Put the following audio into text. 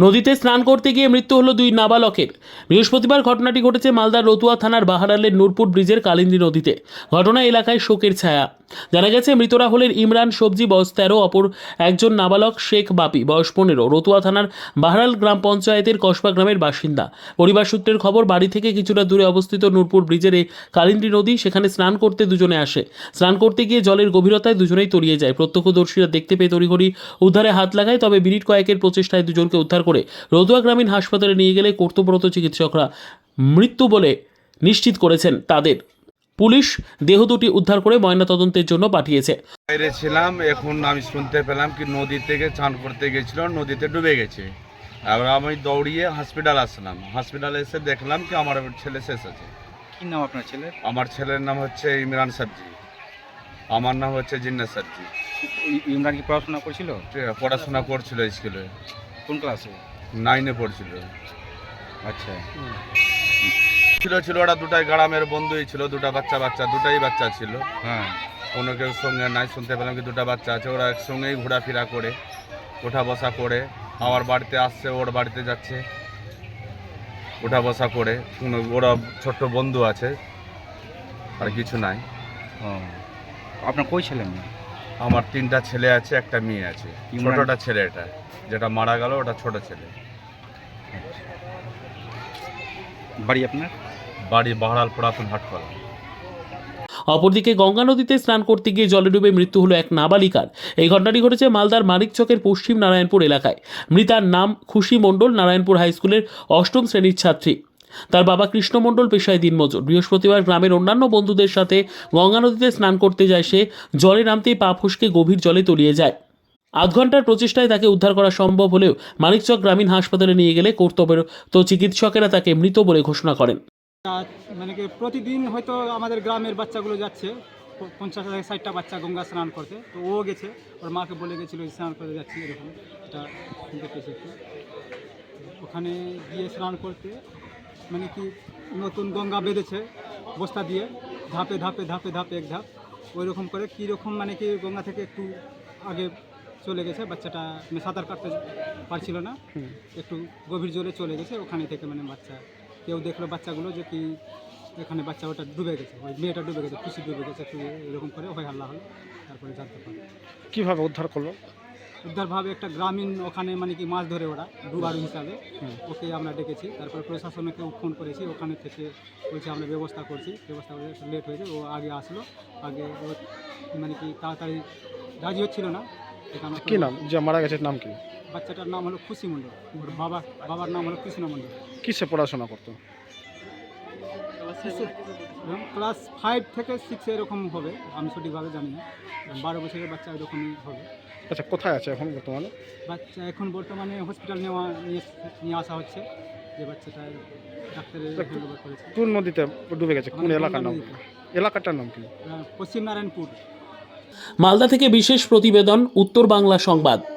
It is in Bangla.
নদীতে স্নান করতে গিয়ে মৃত্যু হলো দুই নাবালকের। বৃহস্পতিবার ঘটনাটি ঘটেছে মালদার রতুয়া থানার বাহারালের নূরপুর ব্রিজের কালিন্দী নদীতে। ঘটনা এলাকায় শোকের ছায়া। জানা গেছে মৃতরা হলেন ইমরান, সবজি বয়স তেরো, অপর একজন নাবালক শেখ বাপি, বয়স পনেরো। রতুয়া থানার বাহারাল গ্রাম পঞ্চায়েতের কসবা গ্রামের বাসিন্দা। পরিবার সূত্রের খবর, বাড়ি থেকে কিছুটা দূরে অবস্থিত নূরপুর ব্রিজের এই কালিন্দী নদী সেখানে স্নান করতে দুজনে আসে। স্নান করতে গিয়ে জলের গভীরতায় দুজনেই তলিয়ে যায়। প্রত্যক্ষদর্শীরা দেখতে পেয়ে তড়িঘড়ি উদ্ধারে হাত লাগায়, তবে মিনিট কয়েকের প্রচেষ্টায় দুজনকে উদ্ধার করে রতুয়া গ্রামীণ হাসপাতালে নিয়ে গেলে কর্তব্যরত চিকিৎসকরা মৃত্যু বলে নিশ্চিত করেছেন তাদের। পুলিশ দেহ দুটি উদ্ধার করে ময়নাতদন্তের জন্য পাঠিয়েছে। বাইরে ছিলাম এখন আমি শুনতে পেলাম কি নদী থেকে চান করতে গেছিল নদীতে ডুবে গেছে। এবার আমি দৌড়িয়ে হসপিটাল আসলাম। হসপিটালে এসে দেখলাম কি আমার ছেলে শেষ আছে। কি নাম আপনার ছেলে আমার ছেলের নাম হচ্ছে ইমরান সাবজি আমার নাম হচ্ছে জিন্না সাবজি ইমরান কি পড়াশোনা করছিল? পড়াশোনা করছিল স্কুলে। কোন ক্লাসে নাইনে পড়ছিল। আচ্ছা। ছিল ছিল ওরা দুটাই গ্রামের বন্ধুই ছিল দুটা বাচ্চা বাচ্চা দুটাই বাচ্চা ছিল। হ্যাঁ। কোনো কেউ সঙ্গে নাই শুনতে পেলাম কি দুটা বাচ্চা আছে। ওরা একসঙ্গেই ঘোরাফেরা করে ওঠা বসা করে আমার বাড়িতে আসছে ওর বাড়িতে যাচ্ছে। ওঠা বসা করে কোনো ওরা ছোট্ট বন্ধু আছে আর কিছু নাই। ও। আপনার কই ছেলে মেয়ে আমার তিনটা ছেলে আছে একটা মেয়ে আছে। ছোটটা ছেলে এটা যেটা মারা গেল ওটা ছোট ছেলে। বাড়ি আপনার? বাড়ি বাহারাল পুরাতন হাটকলা অপরদিকে গঙ্গা নদীতে স্নান করতে গিয়ে জলে ডুবে মৃত্যু হলো এক নাবালিকার। এই ঘটনাটি ঘটেছে মালদার মানিকচকের পশ্চিম নারায়ণপুর এলাকায়। মৃতার নাম খুশি মণ্ডল নারায়ণপুর হাই স্কুলের অষ্টম শ্রেণির ছাত্রী। তার বাবা কৃষ্ণ মণ্ডল পেশায় দিনমজুর। বৃহস্পতিবার গ্রামের অন্যান্য বন্ধুদের সাথে গঙ্গা নদীতে স্নান করতে যায় সে, জলে নামতেই পা ফসকে গভীর জলে তলিয়ে যায়। আধ ঘণ্টার প্রচেষ্টায় তাকে উদ্ধার করা সম্ভব হলেও মানিকচক গ্রামীণ হাসপাতালে নিয়ে গেলে কর্তব্যের তো চিকিৎসকেরা তাকে মৃত বলে ঘোষণা করেন। মানে প্রতিদিন হয়তো আমাদের গ্রামের বাচ্চাগুলো যাচ্ছে, পঞ্চাশ থেকে ষাটটা বাচ্চা গঙ্গা স্নান করতে। তো ও গেছে, ওর মাকে বলে গেছিল স্নান করতে যাচ্ছি এরকম। এটা ওখানে গিয়ে স্নান করতে মানে কি নতুন গঙ্গা বেঁধেছে বস্তা দিয়ে ধাপে ধাপে ধাপে ধাপে এক ধাপ। ওই রকম করে কীরকম মানে কি গঙ্গা থেকে একটু আগে চলে গেছে বাচ্চাটা মানে সাঁতার কাটতে পারছিল না। একটু গভীর জলে চলে গেছে ওখানে থেকে মানে বাচ্চা কেউ দেখল বাচ্চাগুলো যে কি এখানে বাচ্চা ওটা ডুবে গেছে ওই মেয়েটা ডুবে গেছে খুশি ডুবে গেছে একটু এরকম করে হয় হাল্লা হলো তারপরে জানতে পারল কীভাবে উদ্ধার করল? উদ্ধারভাবে একটা গ্রামীণ ওখানে মানে কি মাছ ধরে ওরা ডুবারু হিসাবে। ওকে আমরা ডেকেছি তারপরে প্রশাসনকে ফোন করেছি ওখানে থেকে বলছে আমরা ব্যবস্থা করছি ব্যবস্থা করে একটু লেট হয়েছে ও আগে আসলো আগে ও মানে কি তাড়াতাড়ি রাজি হচ্ছিল না। আমরা কি নাম? যে মারা গেছে নাম কি? বাচ্চাটার নাম হলো খুশি মণ্ডল ওর বাবা বাবার নাম হলো কৃষ্ণ মণ্ডল। কিসে পড়াশোনা করতো? ক্লাস ফাইভ থেকে সিক্স এরকম হবে আমি সঠিকভাবে জানি না। বারো বছরের বাচ্চা এরকমই হবে। আচ্ছা কোথায় আছে এখন বর্তমানে? বাচ্চা এখন বর্তমানে হসপিটাল নেওয়া নিয়ে নিয়ে আসা হচ্ছে। যে বাচ্চাটা ডাক্তারের কোন নদীতে ডুবে গেছে? কোন এলাকার নাম? এলাকাটার নাম কি? পশ্চিম নারায়ণপুর। মালদা থেকে বিশেষ প্রতিবেদন উত্তর বাংলা সংবাদ।